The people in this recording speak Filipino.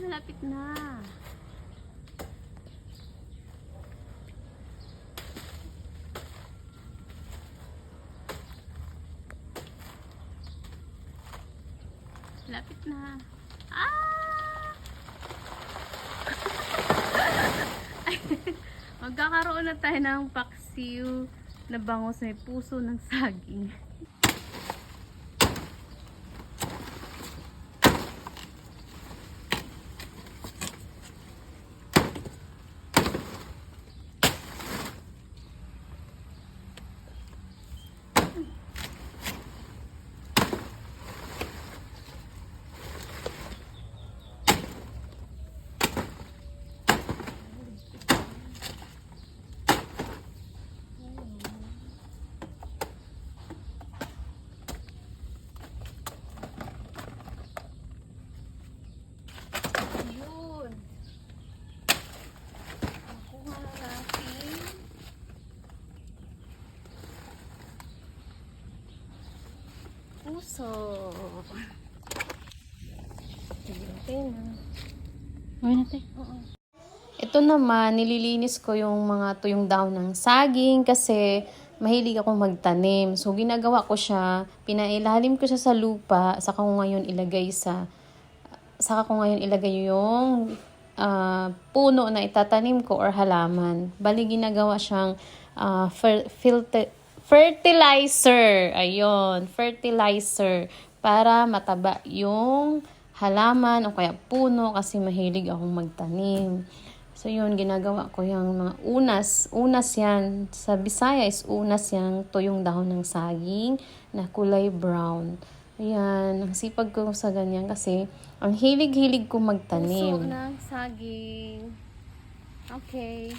malapit na. Lapit na. Ah! Magkakaroon na tayo ng paksiw na bangos may puso ng saging. Yun. Nakuha natin. Puso. Tingnan natin. Ito naman, nililinis ko yung mga tuyong daon ng saging kasi mahilig akong magtanim. So, ginagawa ko siya, pinailalim ko siya sa lupa, saka ko ngayon ilagay sa, saka ko ngayon ilagay yung ah, puno na itatanim ko or halaman. Bali, ginagawa siyang fer- filter, fertilizer. Ayun, fertilizer. Para mataba yung halaman o kaya puno kasi mahilig akong magtanim. So yun, ginagawa ko yung mga unas. Unas yan. Sa Bisaya is unas yan. Tuyong dahon ng saging na kulay brown. Ayan, ang sipag ko sa ganyan kasi ang hilig-hilig ko magtanim. Puso ng saging. Okay.